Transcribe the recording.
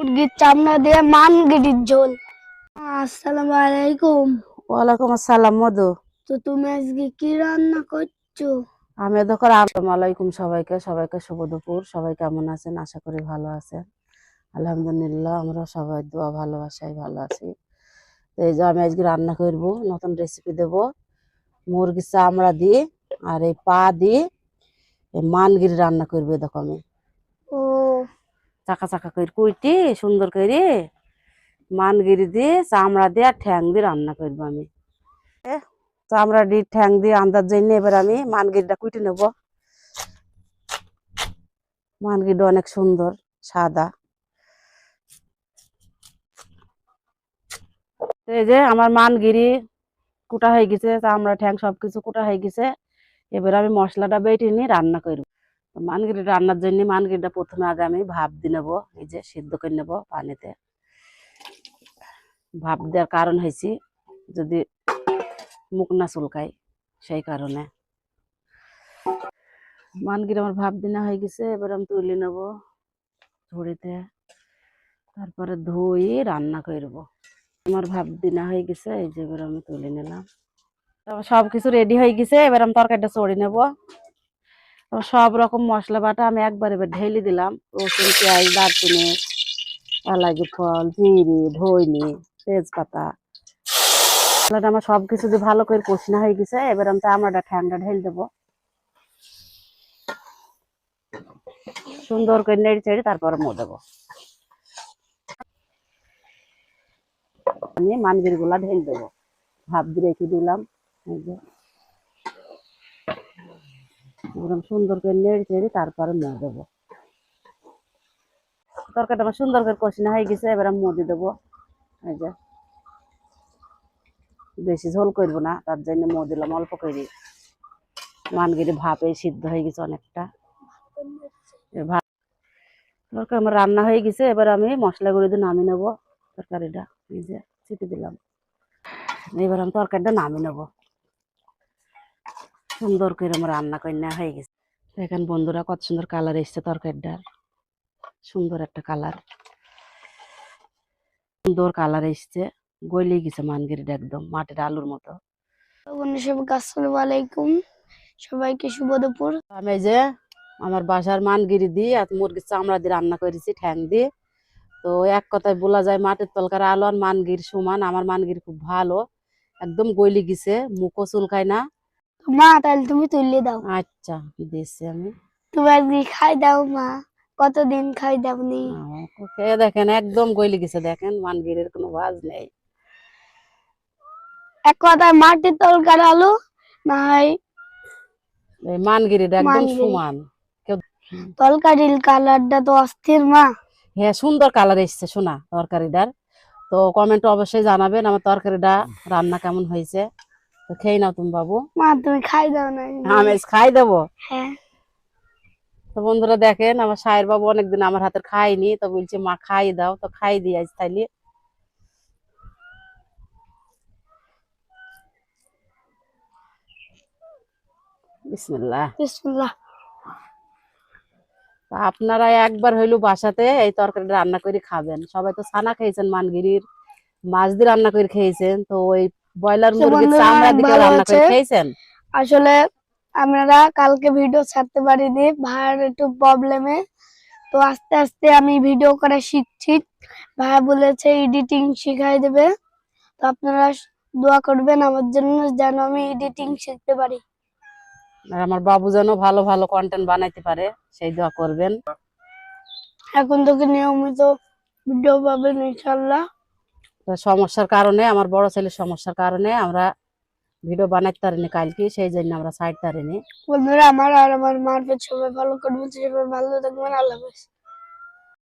মুরগির চামড়া দিয়ে মানগিরির ঝোল। আসসালামু আলাইকুম। ওয়ালাইকুম আসসালাম মধু। তো তুমি আজকে কি রান্না করছ? আমি দেখো আসসালামু আলাইকুম সবাইকে সবাইকে শুভ দুপুর। সবাই কেমন আছেন? আশা করি ভালো আছেন। আলহামদুলিল্লাহ আমরা সবাই দোয়া ভালোবাসায় ভালো আছি। তো এই যে আমি আজকে রান্না করব নতুন রেসিপি দেব। মুরগির চামড়া দিয়ে আর এই পা দিয়ে এই মানগিরি রান্না করবে দেখো আমি। চাকা চাকা করে কুইটি, সুন্দর করে মানগিরি দিয়ে চামড়া দিয়ে আর ঠ্যাং দিয়ে রান্না করব আমি। চামড়া দিয়ে ঠ্যাং দিয়ে আন্দার জন্য এবার আমি মানগিরিটা কুইটে নেব। মানগিরিটা অনেক সুন্দর, সাদা। এই যে আমার মানগিরি কুটা হয়ে গেছে, চামড়া, ঠ্যাং সবকিছু কুটা হয়ে গেছে। এবার আমি মশলাটা বেটে নিয়ে রান্না করব। মানগিরি রান্নার জন্য মানগিরিটা প্রথমে আগে আমি ভাপ দিয়ে নেব, এই যে সিদ্ধ করে নেব পানিতে। ভাপ দেওয়ার কারণ হয়েছি, যদি মুখ না চুলকায়, সেই কারণে। মানগিরি আমার ভাপ দিনা হয়ে গেছে, এবার আমি তুলে নেব ঝুড়িতে। তারপরে ধুই রান্না করব আমার ভাপ দিনা হয়ে গেছে, এই যে এবার আমি তুলে নিলাম। সব কিছু রেডি হয়ে গেছে, এবার আমি তরকারিটা চড়ে নেব। সব রকম মশলা বাটা আমি একবার ঢেলে দিলাম। রসুন, পেঁয়াজ, দারচিনি এলাচি ফল, জিরে, ধইনি, তেজপাতা। আমার সব কিছু ভালো করে কষিনা হয়ে গেছে। এবার আমি চামড়াটা ঠান্ডা ঢেলে দেবো। সুন্দর করে নেড়ে চেড়ে তারপরে মো দেবো। আমি মানগিরগুলা ঢেলে দেবো। ভাব দিয়ে রেখে দিলাম। এরকম সুন্দর করে নেড়ে চেড়ে তারপরে মো দেবো। তরকারিটা আমার সুন্দর করে কষিনা হয়ে গেছে, এবার আমি মুদি দেবো। এই যে, বেশি ঝোল করব না, তার জন্য মো দিলাম অল্প করে। মানগিরি ভাপে সিদ্ধ হয়ে গেছে অনেকটা। তরকারি আমার রান্না হয়ে গেছে, এবার আমি মশলা গুঁড়ো দিয়ে নামিয়ে নেব তরকারিটা। যে চিপে দিলাম। এবার আমি তরকারিটা নামিয়ে নেব। সুন্দর করে আমার রান্না করে নেওয়া হয়ে গেছে। দেখেন বন্ধুরা কত সুন্দর কালার এসছে তরকারিটার। সুন্দর একটা কালার। সুন্দর কালার এসছে। গলে গেছে মানগিরিটা একদম মাটির আলুর মতো। আলাইকুম। সবাইকে শুভ দুপুর। আমি যে আমার বাসার মানগিরি দিয়ে আর মুরগির চামড়া দিয়ে রান্না করেছি ঠ্যাং দিয়ে। তো এক কথায় বলা যায় মাটির তলকার আলো আর মানগির সমান। আমার মানগিরি খুব ভালো। একদম গলি গেছে মুখও চুলকায় না। মা তাহলে তুমি তুলে দাও। আচ্ছা দিচ্ছি আমি? তুমি আজকে খাই দাও মা। কতদিন খাই দাওনি খেয়ে দেখেন একদম গলি গেছে দেখেন মানগিরের কোনো ভাজ নেই। এক কথায় মাটির তলকার আলু না হয় এই মানগিরিটা একদম মানগিরি। সমান। তলকারির কালারটা তো অস্থির মা। হ্যাঁ সুন্দর কালার এসছে শোনা তরকারিটার। তো কমেন্ট অবশ্যই জানাবেন আমার তরকারিটা রান্না কেমন হয়েছে। তো খেয়ে নাও তুমি বাবু। মা তুমি খাই দাও না আমি খাই দেবো? হ্যাঁ। তো বন্ধুরা দেখেন আমার সাহের বাবু অনেকদিন আমার হাতের খাইনি তো বলছে মা খাই দাও। তো খাই দিই আজ তাইলে। বিসমিল্লাহ। বিসমিল্লাহ। আপনারা একবার হইল বাসাতে এই তরকারিটা রান্না করে খাবেন। সবাই তো ছানা খেয়েছেন মানগিরির। মাছ দিয়ে রান্না করে খেয়েছেন তো ওই ব্রয়লার মুরগির চামড়া ভালো রান্না করে খেয়েছেন আসলে আমরা কালকে ভিডিও ছাড়তে পারিনি ভাইয়ার একটু প্রবলেমে তো আস্তে আস্তে আমি ভিডিও করা শিখছি। ভাইয়া বলেছে এডিটিং শিখাই দেবে। তো আপনারা দোয়া করবেন আমার জন্য যেন আমি এডিটিং শিখতে পারি। আর আমার বাবু যেন ভালো ভালো কন্টেন্ট বানাইতে পারে সেই দোয়া করবেন। এখন থেকে নিয়মিত ভিডিও পাবেন ইনশাল্লাহ সমস্যার কারণে, আমার বড় ছেলের সমস্যার কারণে আমরা ভিডিও বানাইতে পারিনি কালকে সেই জন্য আমরা সাইড তারিনি বন্ধুরা, আমার আর আমার মার সবাই ভালো করবেন ভালো থাকবেন, আল্লাহ